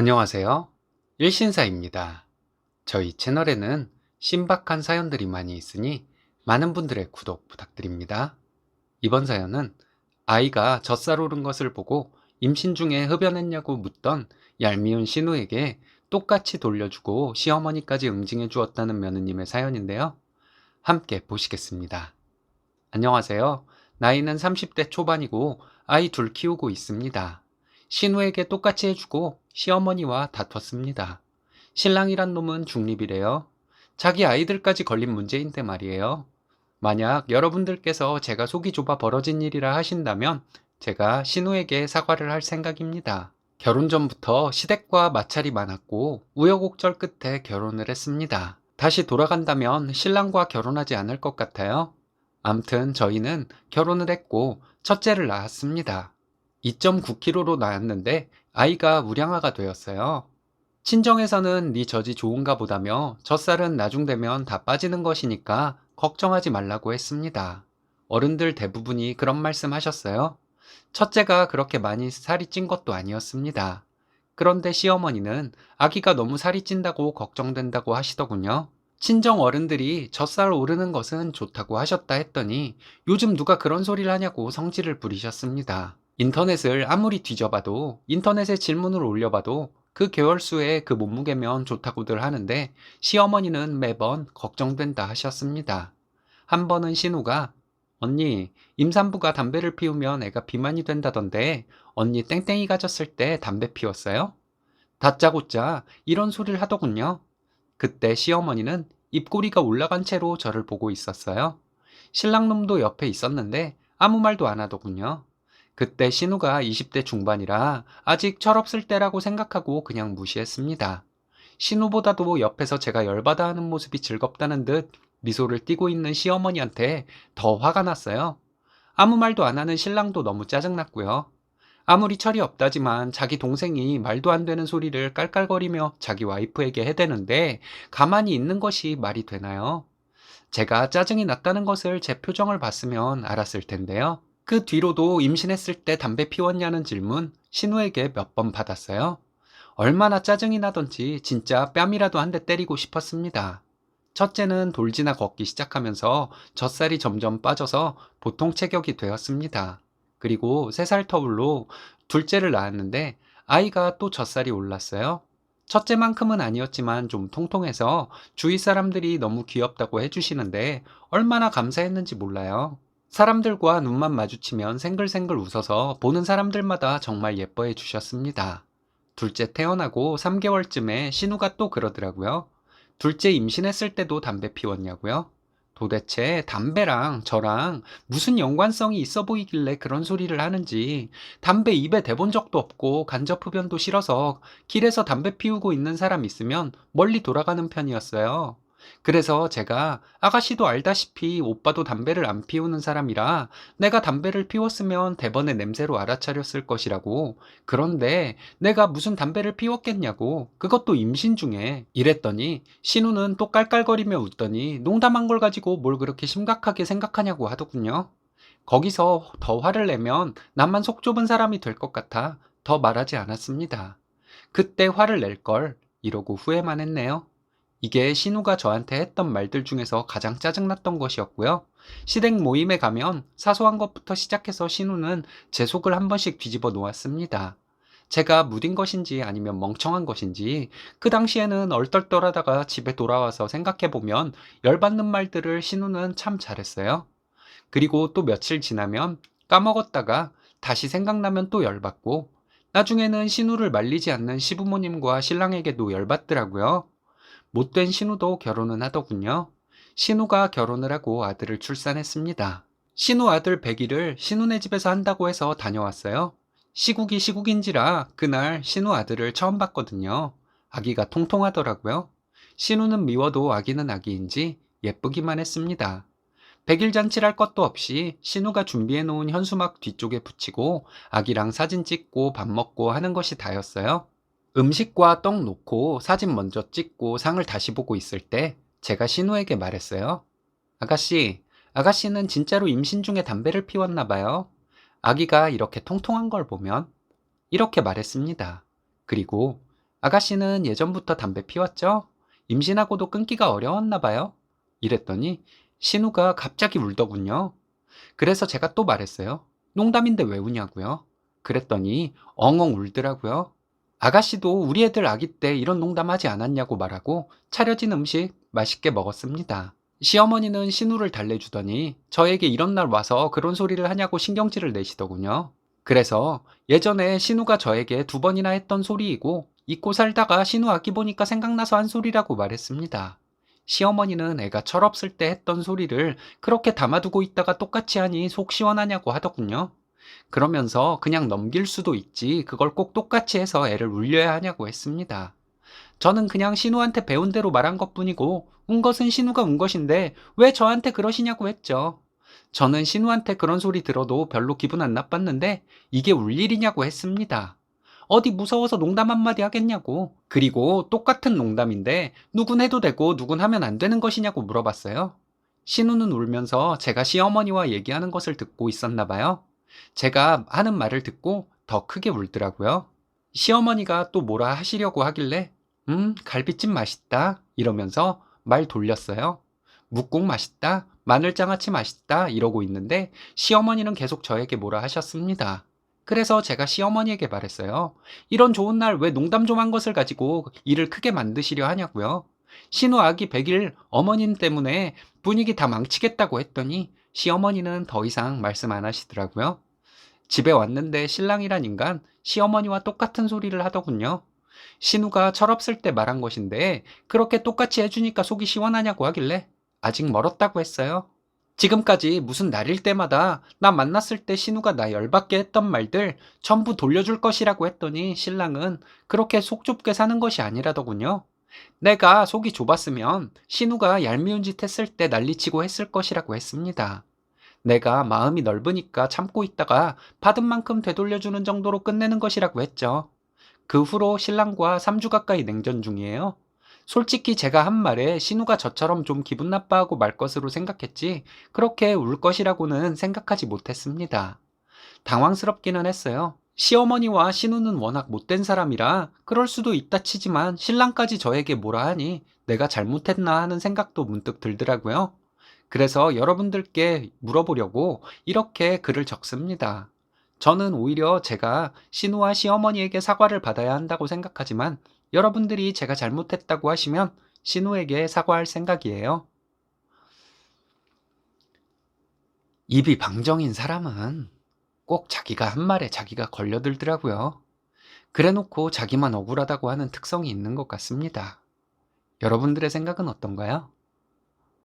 안녕하세요. 일신사입니다. 저희 채널에는 신박한 사연들이 많이 있으니 많은 분들의 구독 부탁드립니다. 이번 사연은 아이가 젖살 오른 것을 보고 임신 중에 흡연했냐고 묻던 얄미운 신우에게 똑같이 돌려주고 시어머니까지 응징해 주었다는 며느님의 사연인데요. 함께 보시겠습니다. 안녕하세요. 나이는 30대 초반이고 아이 둘 키우고 있습니다. 신우에게 똑같이 해주고 시어머니와 다퉜습니다. 신랑이란 놈은 중립이래요. 자기 아이들까지 걸린 문제인데 말이에요. 만약 여러분들께서 제가 속이 좁아 벌어진 일이라 하신다면 제가 신우에게 사과를 할 생각입니다. 결혼 전부터 시댁과 마찰이 많았고 우여곡절 끝에 결혼을 했습니다. 다시 돌아간다면 신랑과 결혼하지 않을 것 같아요. 암튼 저희는 결혼을 했고 첫째를 낳았습니다. 2.9kg로 나왔는데 아이가 우량아가 되었어요. 친정에서는 네 젖이 좋은가 보다며 젖살은 나중 되면 다 빠지는 것이니까 걱정하지 말라고 했습니다. 어른들 대부분이 그런 말씀 하셨어요. 첫째가 그렇게 많이 살이 찐 것도 아니었습니다. 그런데 시어머니는 아기가 너무 살이 찐다고 걱정된다고 하시더군요. 친정 어른들이 젖살 오르는 것은 좋다고 하셨다 했더니 요즘 누가 그런 소리를 하냐고 성질을 부리셨습니다. 인터넷을 아무리 뒤져봐도 인터넷에 질문을 올려봐도 그 개월수에 그 몸무게면 좋다고들 하는데 시어머니는 매번 걱정된다 하셨습니다. 한 번은 신우가 언니 임산부가 담배를 피우면 애가 비만이 된다던데 언니 땡땡이 가졌을 때 담배 피웠어요? 다짜고짜 이런 소리를 하더군요. 그때 시어머니는 입꼬리가 올라간 채로 저를 보고 있었어요. 신랑놈도 옆에 있었는데 아무 말도 안 하더군요. 그때 신우가 20대 중반이라 아직 철없을 때라고 생각하고 그냥 무시했습니다. 신우보다도 옆에서 제가 열받아 하는 모습이 즐겁다는 듯 미소를 띠고 있는 시어머니한테 더 화가 났어요. 아무 말도 안 하는 신랑도 너무 짜증났고요. 아무리 철이 없다지만 자기 동생이 말도 안 되는 소리를 깔깔거리며 자기 와이프에게 해대는데 가만히 있는 것이 말이 되나요? 제가 짜증이 났다는 것을 제 표정을 봤으면 알았을 텐데요. 그 뒤로도 임신했을 때 담배 피웠냐는 질문 신우에게 몇 번 받았어요. 얼마나 짜증이 나던지 진짜 뺨이라도 한 대 때리고 싶었습니다. 첫째는 돌지나 걷기 시작하면서 젖살이 점점 빠져서 보통 체격이 되었습니다. 그리고 세 살 터울로 둘째를 낳았는데 아이가 또 젖살이 올랐어요. 첫째만큼은 아니었지만 좀 통통해서 주위 사람들이 너무 귀엽다고 해주시는데 얼마나 감사했는지 몰라요. 사람들과 눈만 마주치면 생글생글 웃어서 보는 사람들마다 정말 예뻐해 주셨습니다. 둘째 태어나고 3개월쯤에 신우가 또 그러더라고요. 둘째 임신했을 때도 담배 피웠냐고요? 도대체 담배랑 저랑 무슨 연관성이 있어 보이길래 그런 소리를 하는지 담배 입에 대본 적도 없고 간접 흡연도 싫어서 길에서 담배 피우고 있는 사람 있으면 멀리 돌아가는 편이었어요. 그래서 제가 아가씨도 알다시피 오빠도 담배를 안 피우는 사람이라 내가 담배를 피웠으면 대번에 냄새로 알아차렸을 것이라고 그런데 내가 무슨 담배를 피웠겠냐고 그것도 임신 중에 이랬더니 신우는 또 깔깔거리며 웃더니 농담한 걸 가지고 뭘 그렇게 심각하게 생각하냐고 하더군요. 거기서 더 화를 내면 나만 속 좁은 사람이 될 것 같아 더 말하지 않았습니다. 그때 화를 낼 걸 이러고 후회만 했네요. 이게 신우가 저한테 했던 말들 중에서 가장 짜증났던 것이었고요. 시댁 모임에 가면 사소한 것부터 시작해서 신우는 제 속을 한 번씩 뒤집어 놓았습니다. 제가 무딘 것인지 아니면 멍청한 것인지 그 당시에는 얼떨떨하다가 집에 돌아와서 생각해보면 열받는 말들을 신우는 참 잘했어요. 그리고 또 며칠 지나면 까먹었다가 다시 생각나면 또 열받고 나중에는 신우를 말리지 않는 시부모님과 신랑에게도 열받더라고요. 못된 신우도 결혼은 하더군요. 신우가 결혼을 하고 아들을 출산했습니다. 신우 아들 100일을 신우네 집에서 한다고 해서 다녀왔어요. 시국이 시국인지라 그날 신우 아들을 처음 봤거든요. 아기가 통통하더라고요. 신우는 미워도 아기는 아기인지 예쁘기만 했습니다. 백일 잔치를 할 것도 없이 신우가 준비해 놓은 현수막 뒤쪽에 붙이고 아기랑 사진 찍고 밥 먹고 하는 것이 다였어요. 음식과 떡 놓고 사진 먼저 찍고 상을 다시 보고 있을 때 제가 신우에게 말했어요. 아가씨, 아가씨는 진짜로 임신 중에 담배를 피웠나 봐요. 아기가 이렇게 통통한 걸 보면 이렇게 말했습니다. 그리고 아가씨는 예전부터 담배 피웠죠? 임신하고도 끊기가 어려웠나 봐요. 이랬더니 신우가 갑자기 울더군요. 그래서 제가 또 말했어요. 농담인데 왜 우냐고요? 그랬더니 엉엉 울더라고요. 아가씨도 우리 애들 아기 때 이런 농담 하지 않았냐고 말하고 차려진 음식 맛있게 먹었습니다. 시어머니는 신우를 달래주더니 저에게 이런 날 와서 그런 소리를 하냐고 신경질을 내시더군요. 그래서 예전에 신우가 저에게 두 번이나 했던 소리이고 잊고 살다가 신우 아기 보니까 생각나서 한 소리라고 말했습니다. 시어머니는 애가 철없을 때 했던 소리를 그렇게 담아두고 있다가 똑같이 하니 속 시원하냐고 하더군요. 그러면서 그냥 넘길 수도 있지 그걸 꼭 똑같이 해서 애를 울려야 하냐고 했습니다. 저는 그냥 신우한테 배운 대로 말한 것 뿐이고 운 것은 신우가 운 것인데 왜 저한테 그러시냐고 했죠. 저는 신우한테 그런 소리 들어도 별로 기분 안 나빴는데 이게 울 일이냐고 했습니다. 어디 무서워서 농담 한마디 하겠냐고. 그리고 똑같은 농담인데 누군 해도 되고 누군 하면 안 되는 것이냐고 물어봤어요. 신우는 울면서 제가 시어머니와 얘기하는 것을 듣고 있었나 봐요. 제가 하는 말을 듣고 더 크게 울더라고요. 시어머니가 또 뭐라 하시려고 하길래 음, 갈비찜 맛있다. 이러면서 말 돌렸어요. 묵국 맛있다. 마늘장아찌 맛있다. 이러고 있는데 시어머니는 계속 저에게 뭐라 하셨습니다. 그래서 제가 시어머니에게 말했어요. 이런 좋은 날 왜 농담 좀 한 것을 가지고 일을 크게 만드시려 하냐고요. 신우 아기 100일 어머님 때문에 분위기 다 망치겠다고 했더니 시어머니는 더 이상 말씀 안 하시더라고요. 집에 왔는데 신랑이란 인간 시어머니와 똑같은 소리를 하더군요. 신우가 철없을 때 말한 것인데 그렇게 똑같이 해주니까 속이 시원하냐고 하길래 아직 멀었다고 했어요. 지금까지 무슨 날일 때마다 나 만났을 때 신우가 나 열받게 했던 말들 전부 돌려줄 것이라고 했더니 신랑은 그렇게 속 좁게 사는 것이 아니라더군요. 내가 속이 좁았으면 신우가 얄미운 짓 했을 때 난리치고 했을 것이라고 했습니다. 내가 마음이 넓으니까 참고 있다가 받은 만큼 되돌려주는 정도로 끝내는 것이라고 했죠. 그 후로 신랑과 3주 가까이 냉전 중이에요. 솔직히 제가 한 말에 신우가 저처럼 좀 기분 나빠하고 말 것으로 생각했지 그렇게 울 것이라고는 생각하지 못했습니다. 당황스럽기는 했어요. 시어머니와 신우는 워낙 못된 사람이라 그럴 수도 있다 치지만 신랑까지 저에게 뭐라 하니 내가 잘못했나 하는 생각도 문득 들더라고요. 그래서 여러분들께 물어보려고 이렇게 글을 적습니다. 저는 오히려 제가 신우와 시어머니에게 사과를 받아야 한다고 생각하지만 여러분들이 제가 잘못했다고 하시면 신우에게 사과할 생각이에요. 입이 방정인 사람은 꼭 자기가 한 말에 자기가 걸려들더라고요. 그래 놓고 자기만 억울하다고 하는 특성이 있는 것 같습니다. 여러분들의 생각은 어떤가요?